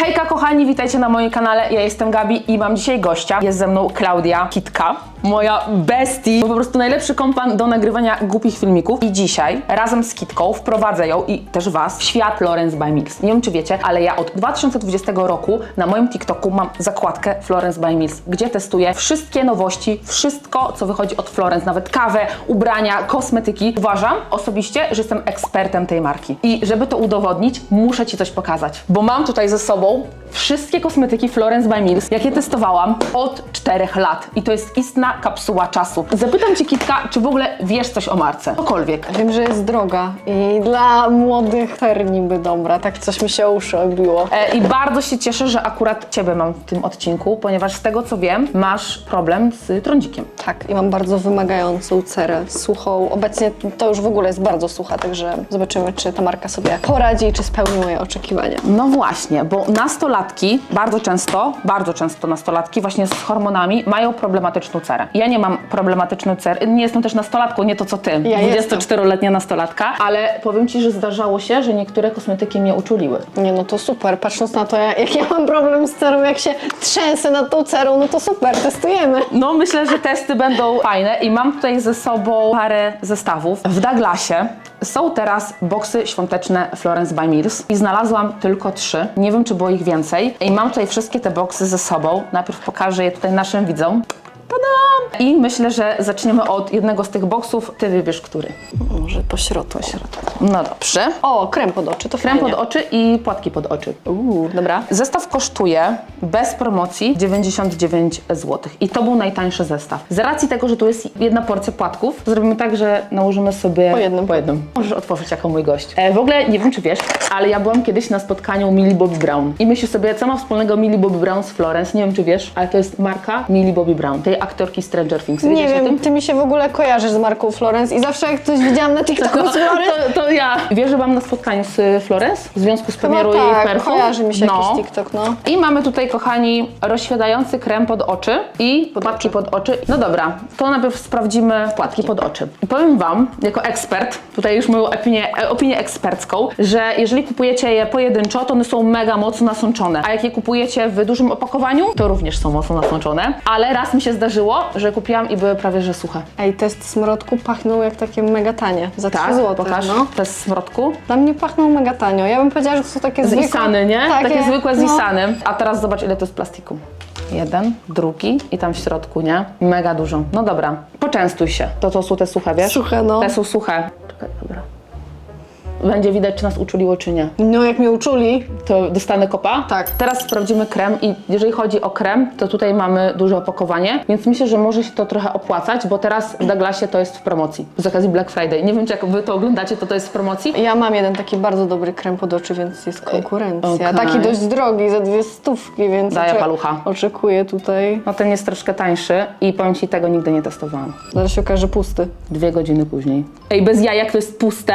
Hejka kochani, witajcie na moim kanale. Ja jestem Gabi i mam dzisiaj gościa. Jest ze mną Klaudia Kitka, moja bestie. Po prostu najlepszy kompan do nagrywania głupich filmików. I dzisiaj razem z Kitką wprowadzę ją i też was w świat Florence by Mills. Nie wiem czy wiecie, ale ja od 2020 roku na moim TikToku mam zakładkę Florence by Mills, gdzie testuję wszystkie nowości, wszystko co wychodzi od Florence, nawet kawę, ubrania, kosmetyki. Uważam osobiście, że jestem ekspertem tej marki. I żeby to udowodnić, muszę Ci coś pokazać, bo mam tutaj ze sobą wszystkie kosmetyki Florence by Mills, jakie testowałam od 4 lat. I to jest istna kapsuła czasu. Zapytam Cię, Kitka, czy w ogóle wiesz coś o marce? Cokolwiek. Wiem, że jest droga i dla młodych ter niby dobra, tak coś mi się uszy obiło. E, I bardzo się cieszę, że akurat Ciebie mam w tym odcinku, ponieważ z tego co wiem, masz problem z trądzikiem. Tak, i mam bardzo wymagającą cerę, suchą. Obecnie to już w ogóle jest bardzo sucha, także zobaczymy, czy ta marka sobie poradzi i czy spełni moje oczekiwania. No właśnie, bo nastolatki bardzo często, bardzo często nastolatki właśnie z hormonami mają problematyczną cerę. Ja nie mam problematyczną cerę, nie jestem też nastolatką, nie to co ty, Ja jestem. 24-letnia nastolatka, ale powiem Ci, że zdarzało się, że niektóre kosmetyki mnie uczuliły. Nie no to super, patrząc na to, jak jak ja mam problem z cerą, jak się trzęsę nad tą cerą, no to super, testujemy. No myślę, że testy będą fajne i mam tutaj ze sobą parę zestawów. W Douglasie są teraz boksy świąteczne Florence by Mills i znalazłam tylko trzy. Nie wiem, czy było ich więcej. I mam tutaj wszystkie te boksy ze sobą. Najpierw pokażę je tutaj naszym widzom. Tadam! I myślę, że zaczniemy od jednego z tych boksów. Ty wybierz, który. Może po środku. No dobrze. O, krem pod oczy, to Krem fajnie. pod oczy i płatki pod oczy. Uuu, dobra. Zestaw kosztuje bez promocji 99 zł. I to był najtańszy zestaw. Z racji tego, że tu jest jedna porcja płatków, zrobimy tak, że nałożymy sobie Po jednym. Po jednym. Możesz otworzyć jako mój gość. E, w ogóle nie wiem, czy wiesz, ale ja byłam kiedyś na spotkaniu Millie Bobby Brown. I myślę sobie, co ma wspólnego Millie Bobby Brown z Florence? Nie wiem, czy wiesz, ale to jest marka Millie Bobby Brown, tej aktorki Stranger Things. Nie Wiedziałeś wiem, ty mi się w ogóle kojarzysz z marką Florence i zawsze jak coś widziałam na TikToku z Florence, to, to ja. Wiesz, że byłam na spotkaniu z y, Florence w związku z premierą jej tak, perfum? kojarzy mi się no. jakiś TikTok, no. I mamy tutaj, kochani, rozświetlający krem pod oczy i płatki pod oczy. No dobra, to najpierw sprawdzimy płatki pod oczy. I powiem Wam, jako ekspert, tutaj już moją opinię, e, opinię ekspercką, że jeżeli kupujecie je pojedynczo, to one są mega mocno nasączone. A jak je kupujecie w dużym opakowaniu, to również są mocno nasączone. Ale raz mi się zdarzyło, że kupiłam i były prawie że suche. Ej, test smrodku pachnął jak takie mega tanie, za 3 Tak, zł, pokaż. no. To jest smrodku. Dla mnie pachną mega tanio. Ja bym powiedziała, że to są takie zwykłe... Isany, nie? Takie, Takie zwykłe z no. A teraz zobacz, ile to jest plastiku. Jeden, drugi i tam w środku, nie? Mega dużo. No dobra, poczęstuj się. To to są te suche, wiesz? Suche, no. Te są suche. Czekaj, dobra. Będzie widać, czy nas uczuliło, czy nie. No jak mnie uczuli, To dostanę kopa? Tak. Teraz sprawdzimy krem i jeżeli chodzi o krem, to tutaj mamy duże opakowanie, więc myślę, że może się to trochę opłacać, bo teraz w Douglasie to jest w promocji. Z okazji Black Friday. Nie wiem, czy jak wy to oglądacie, to to jest w promocji. ja mam jeden taki bardzo dobry krem pod oczy, więc jest konkurencja. okej. Taki dość drogi, za dwie stówki, więc Daję palucha. oczekuję tutaj. No ten jest troszkę tańszy i powiem Ci, tego nigdy nie testowałam. Zaraz się okaże pusty. Dwie godziny później. Ej, bez jajek to jest puste?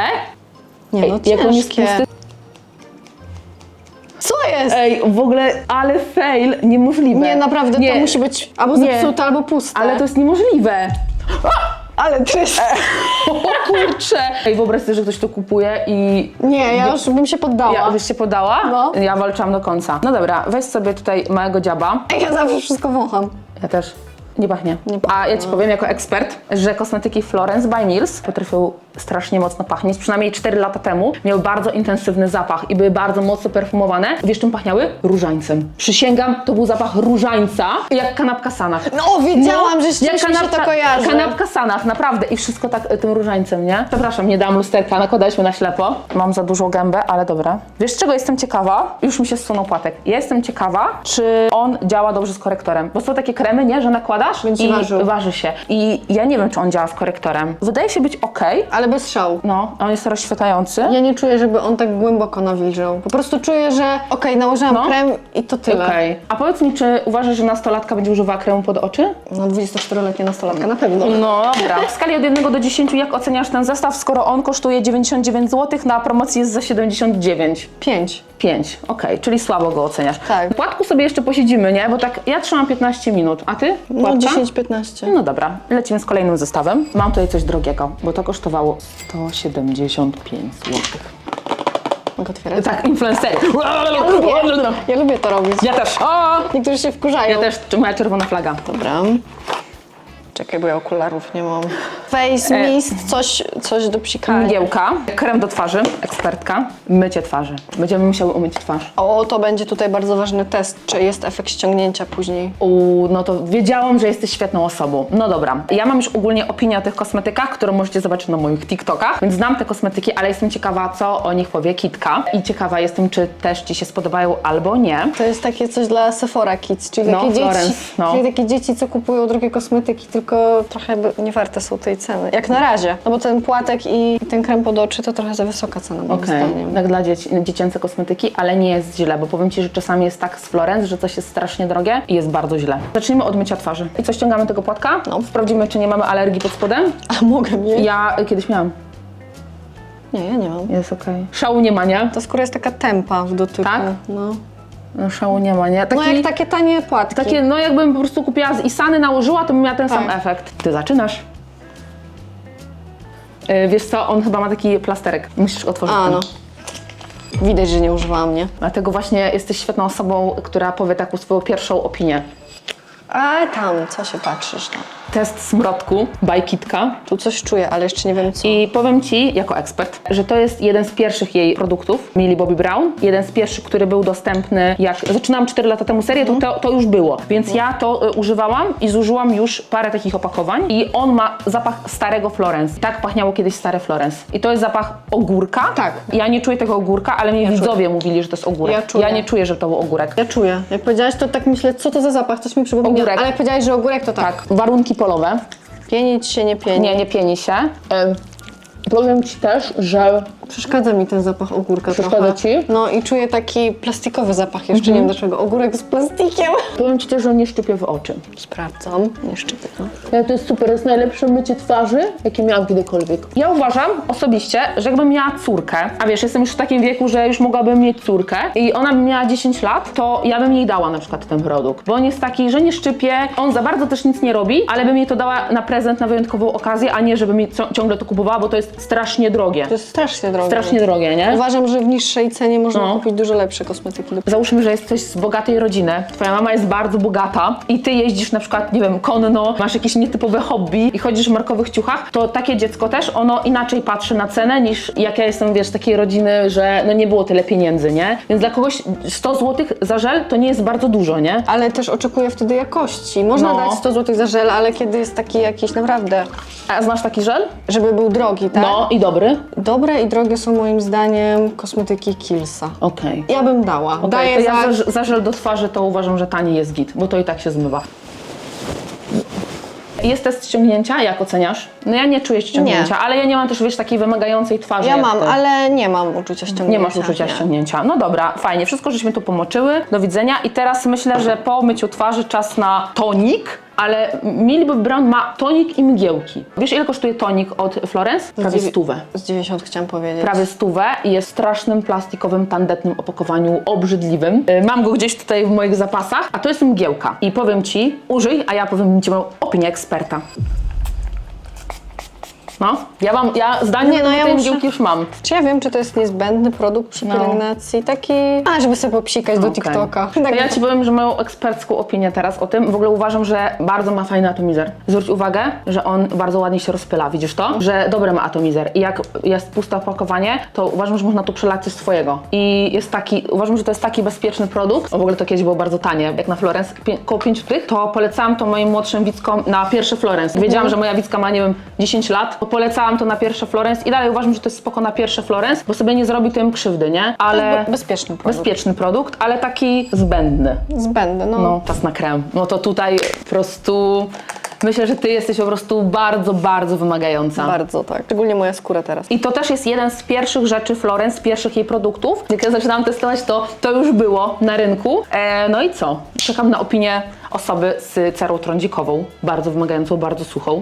Nie no, jak on jest ciężkie. pusty? Co jest? Ej, w ogóle, ale fail, niemożliwe. Nie, naprawdę, Nie. to musi być albo Nie. zepsute, albo puste. Ale to jest niemożliwe. Ale jest... O kurczę. Ej, wyobraź sobie, że ktoś to kupuje i... Nie, ja już bym się poddała. Ja, byś się podała? No. Ja walczyłam do końca. No dobra, weź sobie tutaj małego dziaba. Ej, ja zawsze wszystko wącham. Ja też. Nie pachnie. Nie pachnie. A ja Ci powiem jako ekspert, że kosmetyki Florence by Mills potrafią strasznie mocno pachnieć. Przynajmniej 4 lata temu miały bardzo intensywny zapach i były bardzo mocno perfumowane. Wiesz czym pachniały? Różańcem. Przysięgam, to był zapach różańca, jak kanapka sanach. No, wiedziałam, że z jak mi się to kojarzy. Kanapka sanach, naprawdę. I wszystko tak y, tym różańcem, nie? Przepraszam, nie dałam lusterka, nakładaliśmy na ślepo. Mam za dużą gębę, ale dobra. Wiesz czego jestem ciekawa? Już mi się zsunął płatek. Ja jestem ciekawa, czy on działa dobrze z korektorem. Bo są takie kremy, nie? Że nakładasz Będzie i ważył. waży się. I ja nie wiem, czy on działa z korektorem. Wydaje się być ok. Ale bez szału. No, on jest rozświetlający. Ja nie czuję, żeby on tak głęboko nawilżył. Po prostu czuję, że okej, nałożyłam No. krem i to tyle. Okej. A powiedz mi, czy uważasz, że nastolatka będzie używała kremu pod oczy? No 24-letnia nastolatka, na pewno. No dobra. W skali od 1 do 10, jak oceniasz ten zestaw, skoro on kosztuje 99 zł, na promocji jest za 79? 5. 5, okej, czyli słabo go oceniasz. Tak. W płatku sobie jeszcze posiedzimy, nie? Bo tak ja trzymam 15 minut, a ty? No Płatka? 10-15. No dobra, lecimy z kolejnym zestawem. Mam tutaj coś drogiego, bo to kosztowało 175 zł. Mogę otwierać? Tak, influencery. Ja lubię, ja lubię to robić. Ja też. O! Niektórzy się wkurzają. Ja też, moja czerwona flaga. Dobra. Czekaj, bo ja okularów nie mam. Face mist, coś, coś do psikania. Mgiełka, krem do twarzy, ekspertka, mycie twarzy. Będziemy musiały umyć twarz. O, to będzie tutaj bardzo ważny test, czy jest efekt ściągnięcia później. U, no to wiedziałam, że jesteś świetną osobą. No dobra, ja mam już ogólnie opinię o tych kosmetykach, którą możecie zobaczyć na moich TikTokach, więc znam te kosmetyki, ale jestem ciekawa, co o nich powie Kitka. I ciekawa jestem, czy też Ci się spodobają albo nie. To jest takie coś dla Sephora Kids, czyli No, takie Florence, dzieci, no. czyli takie dzieci, co kupują drogie kosmetyki, tylko trochę by- nie warte są tej ceny. Jak na razie. No bo ten płatek i ten krem pod oczy to trochę za wysoka cena moim Okej, zdaniem. tak dla dzieci, dziecięce kosmetyki, ale nie jest źle, bo powiem Ci, że czasami jest tak z Florence, że coś jest strasznie drogie i jest bardzo źle. Zacznijmy od mycia twarzy. I co, ściągamy tego płatka? No. Sprawdzimy, czy nie mamy alergii pod spodem. A mogę mieć? Ja kiedyś miałam. Nie, ja nie mam. Jest okej. Szału nie ma, nie? Ta skóra jest taka tempa w dotyku. Tak? No. No, szału nie ma, nie? Taki, no jak takie tanie płatki. Takie, no jakbym po prostu kupiła z Isany, nałożyła, to bym miała ten sam Tak. efekt. Ty zaczynasz. Yy, wiesz co, on chyba ma taki plasterek. Musisz otworzyć A, ten. no. Widać, że nie używałam, nie? Dlatego właśnie jesteś świetną osobą, która powie taką swoją pierwszą opinię. A tam, co się patrzysz tam? Test smrodku by Kitka. Tu coś czuję, ale jeszcze nie wiem co. I powiem Ci, jako ekspert, że to jest jeden z pierwszych jej produktów, Millie Bobby Brown. Jeden z pierwszych, który był dostępny, jak zaczynałam 4 lata temu serię, to, to, to już było. Więc ja to y, używałam i zużyłam już parę takich opakowań. I on ma zapach starego Florence. Tak pachniało kiedyś stare Florence. I to jest zapach ogórka. Tak. Ja nie czuję tego ogórka, ale mi widzowie mówili, że to jest ogórek. Ja czuję. nie czuję, że to był ogórek. Ja czuję. Jak powiedziałaś, to tak myślę, co to za zapach, coś mi przypomina. Ogórek. Ale jak powiedziałaś, że ogórek, to tak. Tak, warunki polowe. Pienić się, nie pienić. Nie, nie pieni się. Y, powiem Ci też, że Przeszkadza mi ten zapach ogórka Przeszkadza trochę. ci? Mhm. No i czuję taki plastikowy zapach, jeszcze nie wiem dlaczego. Ogórek z plastikiem. powiem Ci też, że on nie szczypie w oczy. Sprawdzam. Nie szczypię. No. Ale to jest super, to jest najlepsze mycie twarzy, jakie miałam kiedykolwiek. Ja uważam osobiście, że jakbym miała córkę, a wiesz, jestem już w takim wieku, że już mogłabym mieć córkę i ona by miała 10 lat, to ja bym jej dała na przykład ten produkt, bo on jest taki, że nie szczypie, on za bardzo też nic nie robi, ale bym jej to dała na prezent, na wyjątkową okazję, a nie, żeby mi ciągle to kupowała, bo to jest strasznie drogie. To jest strasznie drogie. Strasznie drogie, nie? Uważam, że w niższej cenie można No. kupić dużo lepsze kosmetyki. Załóżmy, że jesteś z bogatej rodziny, twoja mama jest bardzo bogata i ty jeździsz na przykład, nie wiem, konno, masz jakieś nietypowe hobby i chodzisz w markowych ciuchach, to takie dziecko też, ono inaczej patrzy na cenę niż jak ja jestem, wiesz, z takiej rodziny, że no nie było tyle pieniędzy, nie? Więc dla kogoś 100 zł za żel to nie jest bardzo dużo, nie? Ale też oczekuję wtedy jakości. Można No. dać 100 zł za żel, ale kiedy jest taki jakiś naprawdę, A znasz taki żel? żeby był drogi, tak? No i dobry. Dobre i drogie są moim zdaniem kosmetyki Killsa. Okej. Ja bym dała. Okej, Daję to ja za... za, za żel do twarzy to uważam, że tani jest git, bo to i tak się zmywa. Jest test ściągnięcia, jak oceniasz? No ja nie czuję ściągnięcia, ale ja nie mam też, wiesz, takiej wymagającej twarzy Ja jak mam, ty. ale nie mam uczucia ściągnięcia. Nie masz uczucia nie. ściągnięcia. No dobra, fajnie. Wszystko żeśmy tu pomoczyły. Do widzenia. I teraz myślę, że po myciu twarzy czas na tonik. Ale Bobby Brown ma tonik i mgiełki. Wiesz, ile kosztuje tonik od Florence? Prawie stówę. Z 90 chciałam powiedzieć. Prawie stówę i jest w strasznym plastikowym, tandetnym opakowaniu, obrzydliwym. Y, Mam go gdzieś tutaj w moich zapasach, a to jest mgiełka. I powiem Ci, użyj, a ja powiem Ci moją opinię eksperta. No, ja mam, ja zdanie Nie, no ja tej muszę- mgiełki już mam. Czy ja wiem, czy to jest niezbędny produkt przy No. pielęgnacji? Taki, a żeby sobie popsikać do Okej. TikToka. To Tak, ja Ci powiem, że moją ekspercką opinię teraz o tym, w ogóle uważam, że bardzo ma fajny atomizer. Zwróć uwagę, że on bardzo ładnie się rozpyla, widzisz to? Że dobry ma atomizer i jak jest puste opakowanie, to uważam, że można tu przelać coś swojego. I jest taki, uważam, że to jest taki bezpieczny produkt. O, w ogóle to kiedyś było bardzo tanie, jak na Florence, pię- koło 5 tych, to polecałam to moim młodszym widzkom na pierwsze Florence. Wiedziałam, że moja widzka ma, nie wiem, 10 lat, polecałam to na pierwsze Florence i dalej uważam, że to jest spoko na pierwsze Florence, bo sobie nie zrobi tym krzywdy, nie? Ale... Be- bezpieczny produkt. Bezpieczny produkt, ale taki zbędny. Zbędny, no. No, czas na krem. No to tutaj po prostu myślę, że ty jesteś po prostu bardzo, bardzo wymagająca. Bardzo tak. Szczególnie moja skóra teraz. I to też jest jeden z pierwszych rzeczy Florence, z pierwszych jej produktów. Jak ja zaczynałam testować, to to już było na rynku. E, no i co? Czekam na opinię osoby z cerą trądzikową, bardzo wymagającą, bardzo suchą.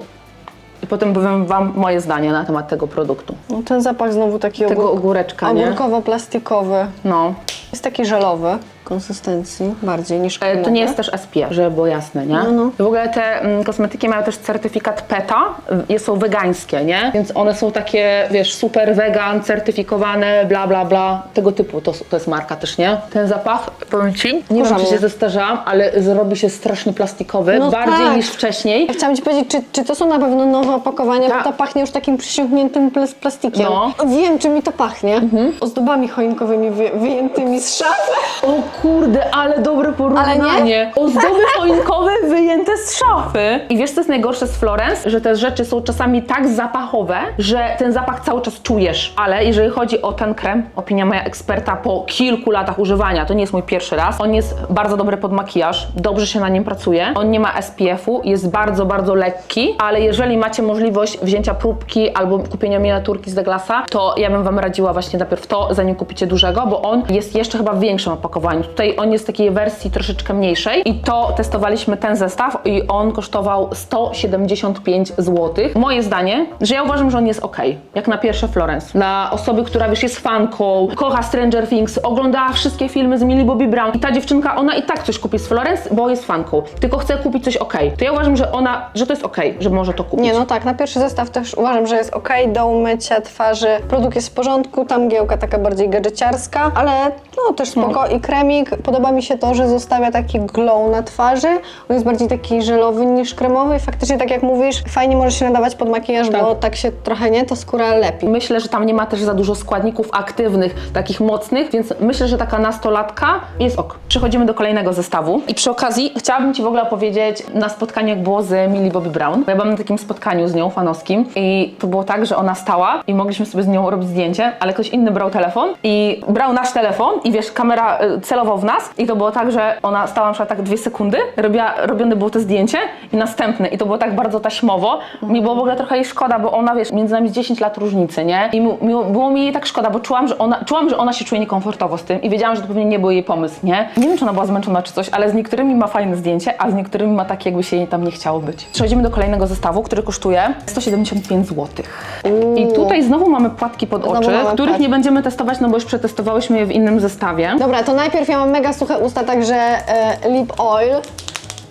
I potem powiem Wam moje zdanie na temat tego produktu. No, ten zapach znowu taki Tego ogóreczka, nie? ogórkowo-plastikowy. No. Jest taki żelowy. Konsystencji bardziej niż E. To nie jest też SPF, żeby było jasne, nie? No, no. W ogóle te mm, kosmetyki mają też certyfikat PETA, y, są wegańskie, nie? Więc one są takie, wiesz, super wegan, certyfikowane, bla, bla, bla. Tego typu, to, to jest marka też, nie? Ten zapach, powiem Ci, nie wiem, czy się zestarzałam, ale zrobi się strasznie plastikowy, No bardziej tak. niż wcześniej. Chciałam Ci powiedzieć, czy, czy to są na pewno nowe opakowania, Tak. bo to pachnie już takim przysiągniętym plas- plastikiem. No. Wiem, czym mi to pachnie. Ozdobami choinkowymi wy, wyjętymi z szafy. O kurde, ale dobre porównanie. Ozdoby choinkowe wyjęte z szafy. I wiesz, co jest najgorsze z Florence? Że te rzeczy są czasami tak zapachowe, że ten zapach cały czas czujesz. Ale jeżeli chodzi o ten krem, opinia moja eksperta po kilku latach używania, to nie jest mój pierwszy raz. On jest bardzo dobry pod makijaż, dobrze się na nim pracuje. On nie ma SPF-u, jest bardzo, bardzo lekki, ale jeżeli macie możliwość wzięcia próbki albo kupienia miniaturki z Douglasa, to ja bym Wam radziła właśnie najpierw to, zanim kupicie dużego, bo on jest jeszcze chyba większym opakowaniu. Tutaj on jest w takiej wersji troszeczkę mniejszej i to testowaliśmy ten zestaw i on kosztował 175 zł. Moje zdanie, że ja uważam, że on jest ok, jak na pierwsze Florence. Dla osoby, która wiesz, jest fanką, kocha Stranger Things, oglądała wszystkie filmy z Millie Bobby Brown i ta dziewczynka, ona i tak coś kupi z Florence, bo jest fanką, tylko chce kupić coś ok. To ja uważam, że ona, że to jest ok, że może to kupić. Nie, no tak, na pierwszy zestaw też uważam, że jest ok, do umycia twarzy. Produkt jest w porządku, tam mgiełka taka bardziej gadżeciarska, ale no też spoko. I kremik, podoba mi się to, że zostawia taki glow na twarzy. On jest bardziej taki żelowy niż kremowy i faktycznie tak jak mówisz, fajnie może się nadawać pod makijaż, Tak. bo tak się trochę nie, to skóra lepi. Myślę, że tam nie ma też za dużo składników aktywnych, takich mocnych, więc myślę, że taka nastolatka jest ok. Przechodzimy do kolejnego zestawu. I przy okazji chciałabym Ci w ogóle opowiedzieć na spotkaniu, jak było z Millie Bobby Brown. Ja byłam na takim spotkaniu z nią fanowskim i to było tak, że ona stała i mogliśmy sobie z nią robić zdjęcie, ale ktoś inny brał telefon i brał nasz telefon i wiesz, kamera y, celował w nas i to było tak, że ona stała na przykład tak dwie sekundy, robiła, robione było to zdjęcie i następne i to było tak bardzo taśmowo. Mi było w ogóle trochę jej szkoda, bo ona, wiesz, między nami jest 10 lat różnicy, nie? I mi, mi, było mi jej tak szkoda, bo czułam, że ona, czułam, że ona się czuje niekomfortowo z tym i wiedziałam, że to pewnie nie był jej pomysł, nie? Nie wiem, czy ona była zmęczona czy coś, ale z niektórymi ma fajne zdjęcie, a z niektórymi ma takie, jakby się jej tam nie chciało być. Przechodzimy do kolejnego zestawu, który kosztuje 175 zł. I tutaj znowu mamy płatki pod Znowu oczy, których płatki. nie będziemy testować, no bo już przetestowałyśmy je w innym zestawie. Dobra, to najpierw ja mam mega suche usta, także e, lip oil.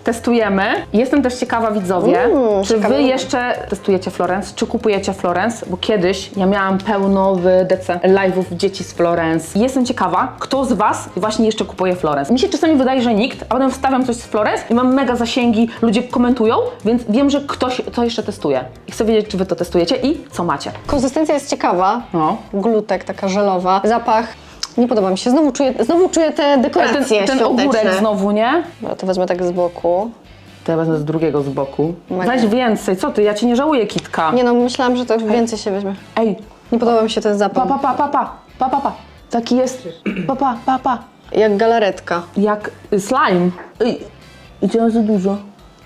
Testujemy. Jestem też ciekawa, widzowie, Mm, czy ciekawe. wy jeszcze testujecie Florence, czy kupujecie Florence, bo kiedyś ja miałam pełno w DC live'ów dzieci z Florence. I Jestem ciekawa, kto z was właśnie jeszcze kupuje Florence. Mi się czasami wydaje, że nikt, a potem wstawiam coś z Florence i mam mega zasięgi, ludzie komentują, więc wiem, że ktoś to jeszcze testuje. I chcę wiedzieć, czy wy to testujecie i co macie. Konsystencja jest ciekawa. No. Glutek, taka żelowa. Zapach nie podoba mi się. Znowu czuję, znowu czuję te dekoracje ten, ten świąteczne. ogórek znowu, nie? Dobra, to wezmę tak z boku. To ja wezmę z drugiego z boku. Mega. Weź więcej, co ty, ja ci nie żałuję, Kitka. Nie no, myślałam, że to więcej się weźmie. Ej, Nie podoba mi się ten pa, zapach. pa, pa, pa, pa, pa, pa, pa. Taki jest, pa, pa, pa, pa. Jak galaretka. Jak slime. Ej, za dużo.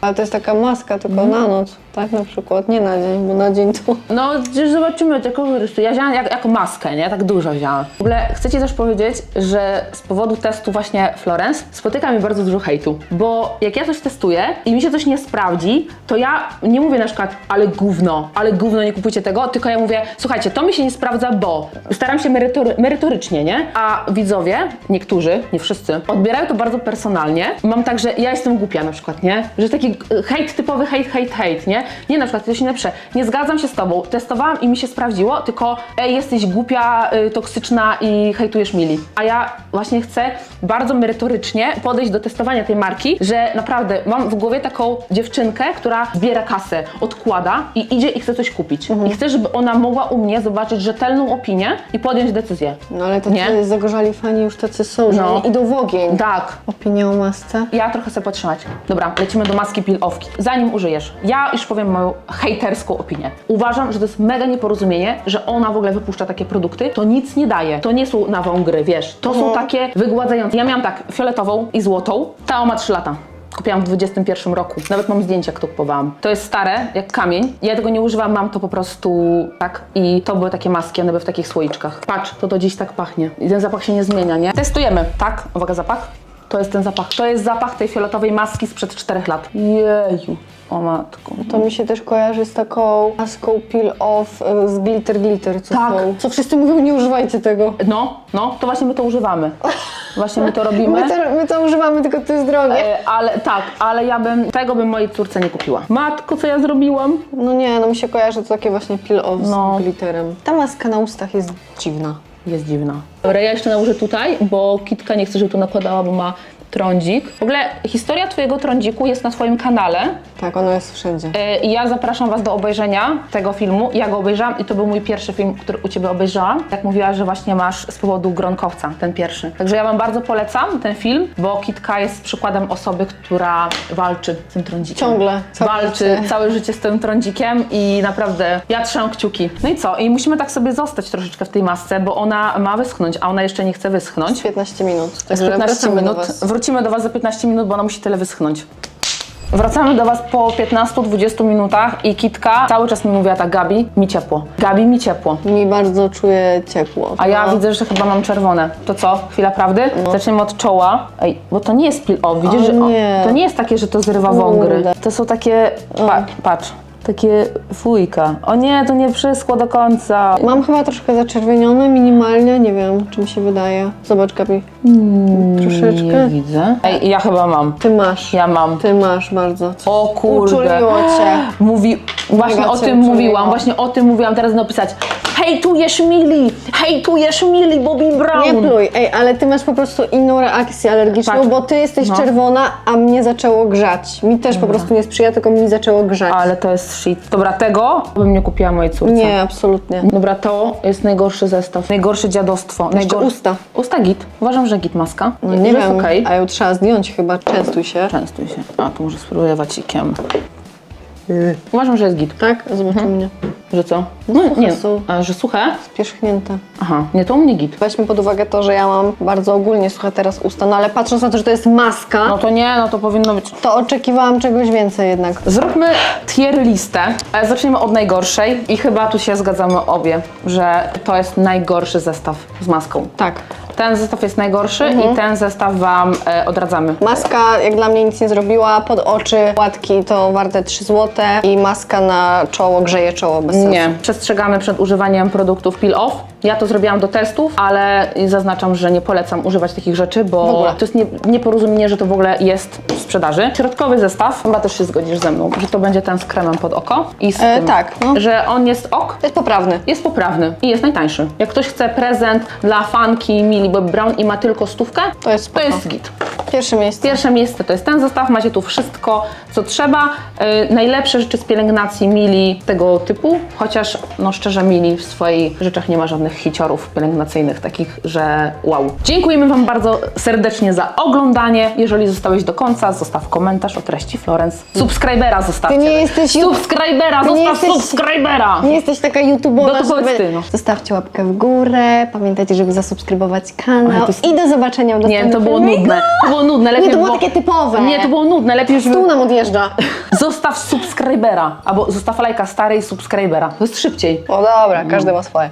Ale to jest taka maska tylko Mhm. na noc, tak na przykład, nie na dzień, bo na dzień to... No, już zobaczymy te kolorystyki. Ja wziąłam jak, jako maskę, nie? Tak dużo wziąłam. W ogóle chcę Ci też powiedzieć, że z powodu testu właśnie Florence spotyka mi bardzo dużo hejtu. Bo jak ja coś testuję i mi się coś nie sprawdzi, to ja nie mówię na przykład, ale gówno, ale gówno, nie kupujcie tego, tylko ja mówię, słuchajcie, to mi się nie sprawdza, bo staram się merytory, merytorycznie, nie? A widzowie, niektórzy, nie wszyscy, odbierają to bardzo personalnie. Mam tak, że ja jestem głupia na przykład, nie? Że taki e, hejt, typowy hejt, hejt, hejt, nie? Nie na przykład, nie napisze, nie zgadzam się z tobą, testowałam i mi się sprawdziło, tylko ej, jesteś głupia, y, toksyczna i hejtujesz mili. A ja właśnie chcę bardzo merytorycznie podejść do testowania tej marki, że naprawdę mam w głowie taką dziewczynkę, która zbiera kasę, odkłada i idzie i chce coś kupić. I chcę, żeby ona mogła u mnie zobaczyć rzetelną opinię i podjąć decyzję. No ale to Nie? zagorzali fani już tacy są, że No. oni idą w ogień. Tak, Opinia o masce. Ja trochę chcę podtrzymać. Dobra, lecimy do maski peel-offki. Zanim użyjesz, ja już powiem moją hejterską opinię. Uważam, że to jest mega nieporozumienie, że ona w ogóle wypuszcza takie produkty. To nic nie daje. To nie są na wągry, wiesz. To są takie wygładzające. Ja miałam tak, fioletową i złotą. Ta ma 3 lata. Kupiłam w 21 roku. Nawet mam zdjęcia, jak to kupowałam. To jest stare, jak kamień. Ja tego nie używam, mam to po prostu tak. I to były takie maski, one były w takich słoiczkach. Patrz, to do dziś tak pachnie. I ten zapach się nie zmienia, nie? Testujemy, tak? Uwaga, zapach. To jest ten zapach. To jest zapach tej fioletowej maski sprzed 4 lat. Jeju. O matko. To mi się też kojarzy z taką maską peel off y, z glitter glitter, co Tak. są. Co wszyscy mówią, nie używajcie tego. No, no, to właśnie my to używamy. Właśnie my to robimy. My to, my to używamy, tylko to jest drogie. E, ale tak, ale ja bym, tego bym mojej córce nie kupiła. Matko, co ja zrobiłam? No nie, no mi się kojarzy to takie właśnie peel off No. z glitterem. Ta maska na ustach jest dziwna. Jest dziwna. Dobra, ja jeszcze nałożę tutaj, bo Kitka nie chce, żeby tu nakładała, bo ma trądzik. W ogóle historia twojego trądziku jest na twoim kanale. Tak, ono jest wszędzie. E, I ja zapraszam Was do obejrzenia tego filmu. Ja go obejrzałam i to był mój pierwszy film, który u Ciebie obejrzałam. Jak mówiłaś, że właśnie masz z powodu gronkowca, ten pierwszy. Także ja Wam bardzo polecam ten film, bo Kitka jest przykładem osoby, która walczy z tym trądzikiem. Ciągle, całe Walczy życie. całe życie z tym trądzikiem i naprawdę ja trzymam kciuki. No i co? I musimy tak sobie zostać troszeczkę w tej masce, bo ona ma wyschnąć, a ona jeszcze nie chce wyschnąć. 15 minut. Jest Także 15 wracamy minut. Wrócimy do Was za 15 minut, bo ona musi tyle wyschnąć. Wracamy do Was po 15-20 minutach i Kitka cały czas mi mówiła tak, Gabi, mi ciepło. Gabi, mi ciepło. Mi bardzo czuję ciepło. A ja No. widzę, że chyba mam czerwone. To co? Chwila prawdy? Zaczniemy od czoła. Ej, bo to nie jest pil o, widzisz, O że o, nie. to nie jest takie, że to zrywa wągry. To są takie, pa, patrz, takie fujka. O nie, to nie wszystko do końca. Mam chyba troszkę zaczerwienione, minimalnie, nie wiem, czy mi się wydaje. Zobacz, Gabi. Troszeczkę. Nie widzę. Ej, ja chyba mam. Ty masz. Ja mam. Ty masz bardzo. O kurde. Uczuliło cię. Mówi, właśnie Mega o cię tym uczuliło. mówiłam, właśnie o tym mówiłam, teraz napisać hejtujesz Mili, hejtujesz Mili Bobby Brown. Nie pluj, ej, ale ty masz po prostu inną reakcję alergiczną, Tak. bo ty jesteś No. czerwona, a mnie zaczęło grzać. Mi też po prostu nie sprzyja, tylko mi zaczęło grzać. Ale to jest shit. Dobra, tego bym nie kupiła mojej córce. Nie, absolutnie. Dobra, to jest najgorszy zestaw, najgorsze dziadostwo. Najgor- usta. Usta git. Uważam, że git maska. No nie wiem, okej. a ją trzeba zdjąć chyba, częstuj się. Częstuj się. A, tu może spróbuję wacikiem. Uważam, że jest git. Tak? Zobacz u mnie. Że co? No, suche nie. są. A, że suche? Pierzchnięte. Aha, nie, to u mnie git. Weźmy pod uwagę to, że ja mam bardzo ogólnie suche teraz usta, no ale patrząc na to, że to jest maska, No to nie, no to powinno być to oczekiwałam czegoś więcej jednak. Zróbmy tier listę. E, Zacznijmy od najgorszej i chyba tu się zgadzamy obie, że to jest najgorszy zestaw z maską. Tak. Ten zestaw jest najgorszy Mhm. i ten zestaw Wam e, odradzamy. Maska jak dla mnie nic nie zrobiła, pod oczy, łatki to warte 3 zł i maska na czoło grzeje czoło bez sensu. Nie. Przestrzegamy przed używaniem produktów peel off. Ja to zrobiłam do testów, ale zaznaczam, że nie polecam używać takich rzeczy, bo to jest nie, nieporozumienie, że to w ogóle jest w sprzedaży. Środkowy zestaw, chyba też się zgodzisz ze mną, że to będzie ten z kremem pod oko i z E, tym, tak, no. że on jest ok, jest poprawny. jest poprawny i jest najtańszy. Jak ktoś chce prezent dla fanki Millie Bobby Brown i ma tylko stówkę, To jest to spoko. jest git. Pierwsze miejsce. Pierwsze miejsce to jest ten zestaw, macie tu wszystko, co trzeba. Yy, najlepsze rzeczy z pielęgnacji Mili tego typu, chociaż no szczerze Mili w swoich rzeczach nie ma żadnych hiciorów pielęgnacyjnych, takich, że wow. Dziękujemy Wam bardzo serdecznie za oglądanie. Jeżeli zostałeś do końca, zostaw komentarz o treści Florence. Subskrybera zostawcie. Ty nie jesteś Subskrybera, Ty nie zostaw jesteś- subskrybera! Nie jesteś taka YouTube'owa, No to żeby... ty, no. Zostawcie łapkę w górę, pamiętajcie, żeby zasubskrybować kanał jest- i do zobaczenia Nie, to było filmiku. nudne. To było nudne. Lepiej Nie, to było było takie typowe. Nie, to było nudne. Lepiej, żeby... Tu nam odjeżdża. Zostaw subskrybera, albo zostaw lajka starej subskrybera. To jest szybciej. O dobra, każdy ma swoje.